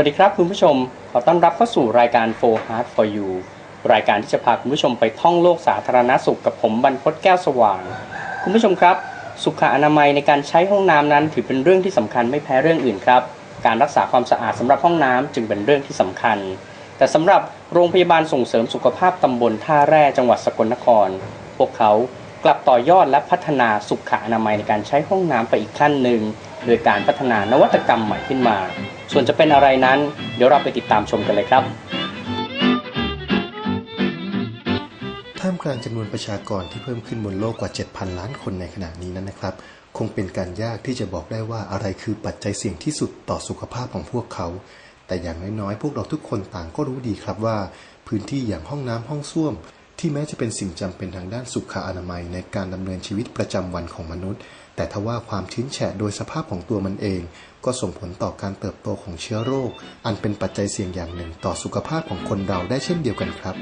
วัสดีครับคุณผู้ชม ขอต้อนรับเข้าสู่รายการ For Heart for You รายการที่จะพาคุณผู้ชมไปท่องโลกสาธารณสุขกับผมบรรพตแก้วสว่าง คุณผู้ชมครับ สุขอนามัยในการใช้ห้องน้ำนั้น ถือเป็นเรื่องที่สำคัญไม่แพ้เรื่องอื่นครับ การรักษาความสะอาดสำหรับห้องน้ำจึงเป็นเรื่องที่สำคัญ แต่สำหรับโรงพยาบาลส่งเสริมสุขภาพตำบลท่าแร่จังหวัดสกลนคร พวกเขากลับต่อยอดและพัฒนาสุขอนามัยในการใช้ห้องน้ำไปอีกขั้นหนึ่งโดยการพัฒนานวัตกรรมใหม่ขึ้นมา ส่วนจะเป็นอะไรนั้น เดี๋ยวเราไปติดตามชมกันเลยครับ ท่ามกลางจำนวนประชากรที่เพิ่มขึ้นบนโลกกว่า 7,000 ล้านคนในขณะนี้นั้นนะครับ คงเป็นการยากที่จะบอกได้ว่าอะไรคือปัจจัยเสี่ยงที่สุดต่อสุขภาพของพวกเขา แต่อย่างน้อยๆ พวกเราทุกคนต่างก็รู้ดีครับว่า พื้นที่อย่างห้องน้ำห้องส้วม ที่แม้จะเป็นสิ่งจำเป็นทางด้านสุขอนามัยในการดำเนินชีวิตประจำวันของมนุษย์ แต่ทว่าความชื้นแฉะโดยสภาพของตัวมันเอง ก็ส่งผลต่อการเติบโตของเชื้อโรค อันเป็นปัจจัยเสี่ยงอย่างหนึ่งต่อสุขภาพของคนเราได้เช่นเดียวกันครับ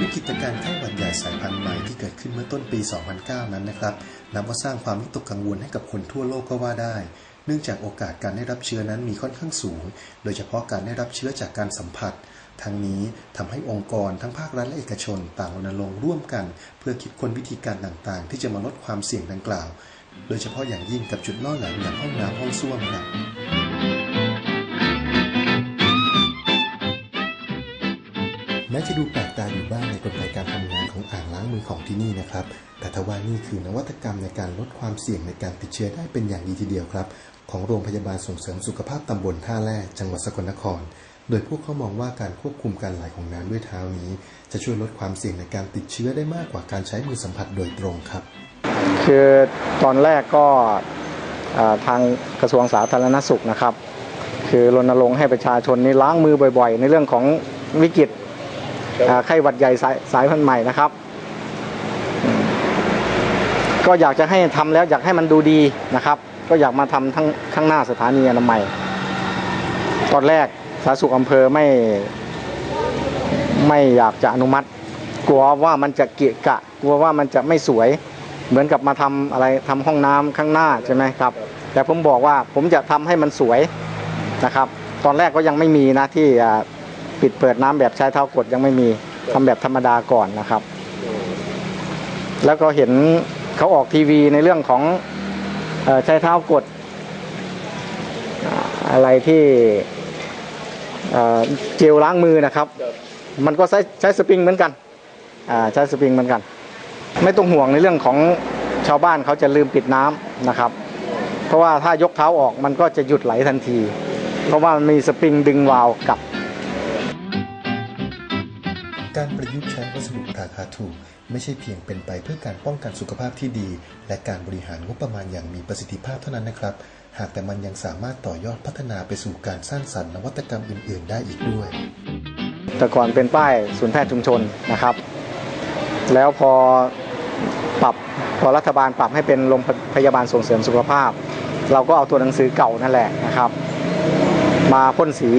วิกฤตการณ์ไข้หวัดใหญ่สายพันธุ์ใหม่ที่เกิดขึ้นเมื่อต้นปี 2009 นั้นนะครับนับว่าสร้างความวิตกกังวลให้กับคนทั่วโลกก็ว่าได้เนื่องจากโอกาสการได้รับเชื้อนั้นมีค่อนข้างสูง โดยเฉพาะการได้รับเชื้อจากการสัมผัส ทั้งนี้ทำให้องค์กรทั้งภาครัฐและเอกชน ต่างรณรงค์ร่วมกัน เพื่อคิดค้นวิธีการต่างๆ ที่จะมาลดความเสี่ยงดังกล่าว โดยเฉพาะอย่างยิ่งกับจุดล่อแหลมอย่างห้องน้ำห้องส้วมครับแม้จะดูแปลกตาอยู่บ้างในกลไกการทำงานของอ่างล้างมือของที่นี่นะครับ แต่ทว่านี่คือนวัตกรรมในการลดความเสี่ยงในการติดเชื้อได้เป็นอย่างดีทีเดียวครับ ของโรงพยาบาลส่งเสริมสุขภาพตำบลท่าแร่จังหวัดสกลนคร โดยพวกเขามองว่าการควบคุมการไหลของน้ำด้วยเท้านี้ จะช่วยลดความเสี่ยงในการติดเชื้อได้มากกว่าการใช้มือสัมผัสโดยตรงครับ คือตอนแรกก็ทางกระทรวงสาธารณสุขนะครับ คือรณรงค์ให้ประชาชนนี่ล้างมือบ่อย ๆ ในเรื่องของวิกฤตไข้หวัดใหญ่สายสายพันธุ์ใหม่นะครับ ก็อยากจะให้ทำแล้วอยากให้มันดูดีนะครับ ก็อยากมาทำทั้งข้างหน้าสถานีอนามัย ตอนแรก สาธารณสุขอำเภอไม่ไม่อยากจะอนุมัติ กลัวว่ามันจะเกะกะ กลัวว่ามันจะไม่สวย เหมือนกับมาทำอะไรทำห้องน้ำข้างหน้าใช่ไหมครับ แต่ผมบอกว่าผมจะทำให้มันสวยนะครับ ตอนแรกก็ยังไม่มีนะที่ปิดเปิดน้ำแบบใช้เท้ากดยังไม่มีทำแบบธรรมดาก่อนนะครับ แล้วก็เห็นเขาออกทีวีในเรื่องของอใช้เท้ากดอะไรที่ เจลล้างมือนะครับ มันก็ใช้ใช้สปริงเหมือนกันอ่าใช้สปริงเหมือนกัน ไม่ต้องห่วงในเรื่องของชาวบ้านเขาจะลืมปิดน้ำนะครับ เพราะว่าถ้ายกเท้าออกมันก็จะหยุดไหลทันที เพราะว่ามันมีสปริงดึงวาล์วกลับ การประยุกต์ใช้วัสดุราคาถูก ไม่ใช่เพียงเป็นไปเพื่อการป้องกันสุขภาพที่ดี และการบริหารงบประมาณอย่างมีประสิทธิภาพเท่านั้นนะครับ หากแต่มันยังสามารถต่อยอดพัฒนาไปสู่การสร้างสรรค์นวัตกรรมอื่น ๆ ได้อีกด้วย แต่ก่อนเป็นป้ายศูนย์แพทย์ชุมชนนะครับ แล้วพอปรับพอรัฐบาลปรับให้เป็นโรงพยาบาลส่งเสริมสุขภาพ เราก็เอาตัวหนังสือเก่านั่นแหละนะครับ มาพ่นสี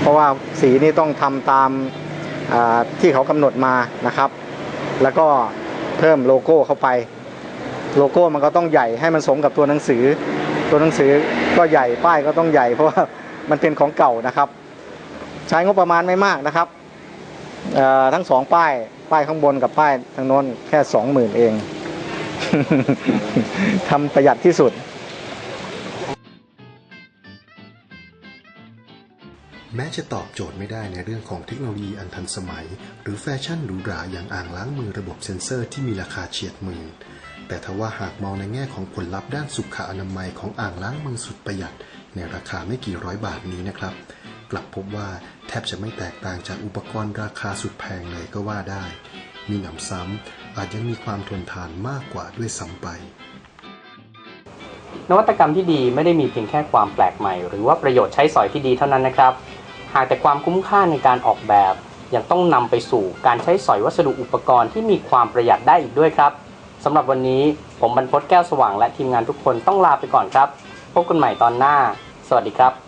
เพราะว่าสีนี่ต้องทำตามที่เขากำหนดมานะครับ แล้วก็เพิ่มโลโก้เข้าไป โลโก้มันก็ต้องใหญ่ให้มันสมกับตัวหนังสือ ตัวหนังสือก็ใหญ่ป้ายก็ต้องใหญ่ เพราะว่ามันเป็นของเก่านะครับ ใช้งบประมาณไม่มากนะครับทั้งสองป้าย ป้ายข้างบนกับป้ายทางโน้นแค่สองหมื่นเองทำประหยัดที่สุด แม้จะตอบโจทย์ไม่ได้ในเรื่องของเทคโนโลยีอันทันสมัย หรือแฟชั่นหรูหราอย่างอ่างล้างมือระบบเซ็นเซอร์ที่มีราคาเฉียดหมื่น แต่ทว่าหากมองในแง่ของผลลัพธ์ด้านสุขอนามัยของอ่างล้างมือสุดประหยัด ในราคาไม่กี่ร้อยบาทนี้นะครับ กลับพบว่าแทบจะไม่แตกต่างจากอุปกรณ์ราคาสุดแพงเลยก็ว่าได้ มีหนำซ้ำอาจยังมีความทนทานมากกว่าด้วยซ้ำไปนวัตกรรมที่ดีไม่ได้มีเพียงแค่ความแปลกใหม่ หรือว่าประโยชน์ใช้สอยที่ดีเท่านั้นนะครับ หากแต่ความคุ้มค่าในการออกแบบยังต้องนำไปสู่การใช้สอยวัสดุอุปกรณ์ที่มีความประหยัดได้อีกด้วยครับสำหรับวันนี้ผมบรรพตแก้วสว่างและทีมงานทุกคนต้องลาไปก่อนครับ พบกันใหม่ตอนหน้า สวัสดีครับ